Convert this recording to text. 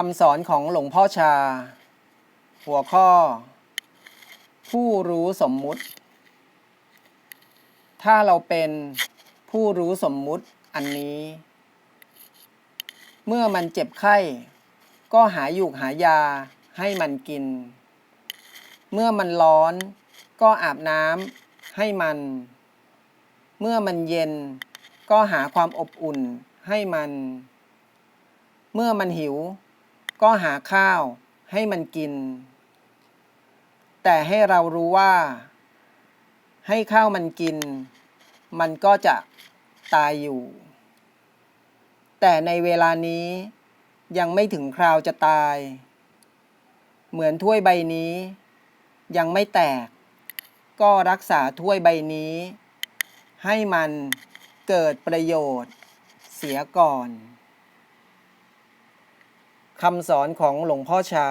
คำสอนของหลวงพ่อชา หัวข้อ ผู้รู้สมมุติ ถ้าเราเป็นผู้รู้สมมุติอันนี้ เมื่อมันเจ็บไข้ ก็หาหยูกหายาให้มันกิน เมื่อมันร้อน ก็อาบน้ำให้มัน เมื่อมันเย็น ก็หาความอบอุ่นให้มัน เมื่อมันหิว ก็หาข้าวให้มันกิน แต่ให้เรารู้ว่า ให้ข้าวมันกิน มันก็จะตายอยู่ แต่ในเวลานี้ยังไม่ถึงคราวจะตาย เหมือนถ้วยใบนี้ ยังไม่แตก ก็รักษาถ้วยใบนี้ ให้มันเกิดประโยชน์เสียก่อน คำสอนของหลวงพ่อชา